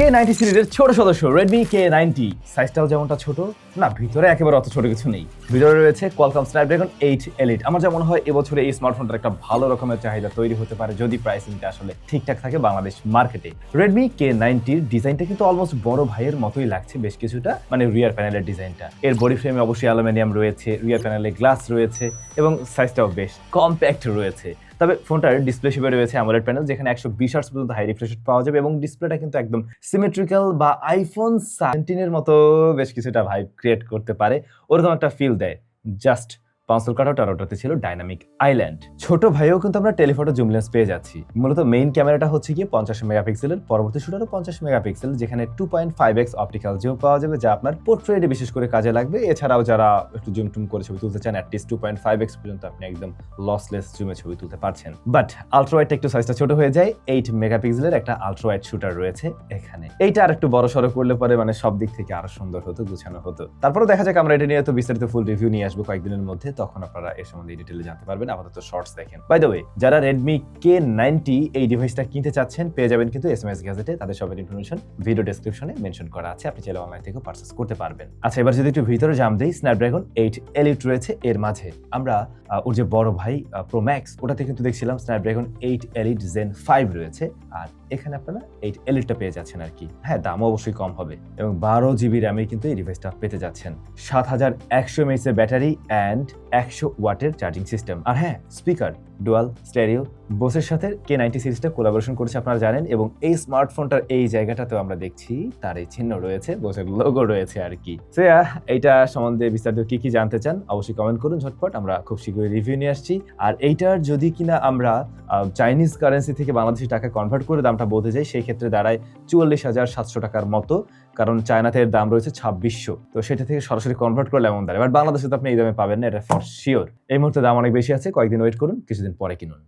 কে ninety সিরিজের ছোট সদস্য রেডমি কে নাইনটি সাইজটাও যেমনটা ছোট, না, ভিতরে একেবারে অত ছোট কিছু নেই। ভিতরে রয়েছে কোয়ালকম স্ন্যাপড্রাগন এইট এলিট আমার যা মনে হয়, এবছরে এই স্মার্টফোনটার একটা ভালো রকমের চাহিদা তৈরি হতে পারে, যদি প্রাইসিংটা আসলে ঠিকঠাক থাকে বাংলাদেশ মার্কেটে রেডমি কে নাইনটির ডিজাইনটা কিন্তু অলমোস্ট বড় ভাইয়ের মতোই লাগছে বেশ কিছুটা মানে রিয়ার প্যানেলের ডিজাইনটা এর বডি ফ্রেমে অবশ্যই অ্যালুমিনিয়াম রয়েছে রিয়ার প্যানেলে গ্লাস রয়েছে, এবং সাইজটাও বেশ কম্প্যাক্ট রয়েছে। তবে ফোনটার ডিসপ্লে হিসেবে রয়েছে অ্যামোলেড প্যানেল যেখানে একশো বিশ আর্স পর্যন্ত হাই রিফ্রেশ পাওয়া যাবে এবং ডিসপ্লেটা কিন্তু একদম সিমেট্রিক্যাল বা আইফোন সেভেন্টিনের মতো বেশ কিছুটা ভাইব ক্রিয়েট করতে পারে। ওরকম একটা ফিল দেয় জাস্ট পাঁচল কাটাও আর ওটাতে ছিল ডাইনামিক আইল্যান্ড ছোট ভাইও কিন্তু আমরা টেলিফটো জুম লেন্স পেয়ে যাচ্ছি। মূলত মেইন ক্যামেরাটা হচ্ছে গিয়ে পঞ্চাশ মেগাপিক্সেলের পরবর্তী শুটারও পঞ্চাশ মেগাপিক্সেল, যেখানে two point five x optical zoom পাওয়া যাবে, যা আপনার পোর্ট্রেটে বিশেষ করে কাজে লাগবে। এছাড়াও যারা একটু জুম টুম করে ছবি তুলতে চান at least two point five x পর্যন্ত আপনি একদম লসলেস জুমে ছবি তুলতে পারছেন। বাট আলট্রাওয়াইডটা একটু সাইজটা ছোট হয়ে যায় এইট মেগাপিক্সেলের একটা আলট্রাওয়াইড শুটার রয়েছে এখানে। এইটা আর একটু বড় সড়ো করলে পরে মানে সব দিক থেকে আরও সুন্দর হতো, গুছানো হতো। তারপরে দেখা যাক, আমরা এটা নিয়ে তো বিস্তারিত ফুল রিভিউ নিয়ে আসব কয়েকদিনের মধ্যে। তখন আপনারা এর সম্বন্ধে ডিটেলে জানতে পারবেন, আপাতত শর্টস দেখেন। বাই দ্য ওয়ে যারা রেডমি কে নাইনটি এই ডিভাইসটা কিনতে চাচ্ছেন, পেয়ে যাবেন কিন্তু এস এম এস গ্যাজেটে তাদের সবের ইনফরমেশন ভিডিও ডেসক্রিপশনে মেনশন করা আছে, আপনি চাইলে অনলাইন থেকেও পারচেস করতে পারবেন। আচ্ছা এবার যদি একটু ভিতরে জাম দিই স্ন্যাপড্রাগন এইট এলিট রয়েছে, এর মাঝে আমরা ওর যে বড় ভাই প্রো ম্যাক্স ওটাতে কিন্তু দেখছিলাম Snapdragon eight elite gen five রয়েছে, আর এখানে আপনারা এইট এলিটটা পেয়ে যাচ্ছেন আর কি। হ্যাঁ দামও অবশ্যই কম হবে এবং বারো জিবি র্যামে কিন্তু এই ডিভাইসটা পেতে যাচ্ছেন। সাত হাজার একশো এর ব্যাটারি অ্যান্ড একশো ওয়াটের চার্জিং সিস্টেম আর হ্যাঁ স্পিকার ডুয়াল স্টেরিও বোসের সাথে কে নাইনটি সিরিজটা কোলাবোরেশন করেছে আপনারা জানেন এবং এই স্মার্টফোনটার এই জায়গাটাতেও আমরা দেখছি তার এই চিহ্ন রয়েছে বোসের লোগো রয়েছে আর কি। সো এইটা সম্বন্ধে বিস্তারিত কি কি জানতে চান, অবশ্যই কমেন্ট করুন, ঝটপট আমরা খুব শীঘ্রই রিভিউ নিয়ে আসছি। আর এইটার যদি কিনা আমরা চাইনিজ কারেন্সি থেকে বাংলাদেশি টাকা কনভার্ট করে দামটা বলতে যাই, সেই ক্ষেত্রে দাঁড়ায় চুয়াল্লিশ হাজার সাতশো টাকার মতো, কারণ চায়নাতে এর দাম রয়েছে ছাব্বিশশো। তো সেটা থেকে সরাসরি কনভার্ট করলে এমন দাঁড়ায়। বাট বাংলাদেশে তো আপনি এই দামে পাবেন না, এটা ফর শিওর এই মুহূর্তে দাম অনেক বেশি আছে, কয়েকদিন ওয়েট করুন, কিছুদিন পরে কিনুন।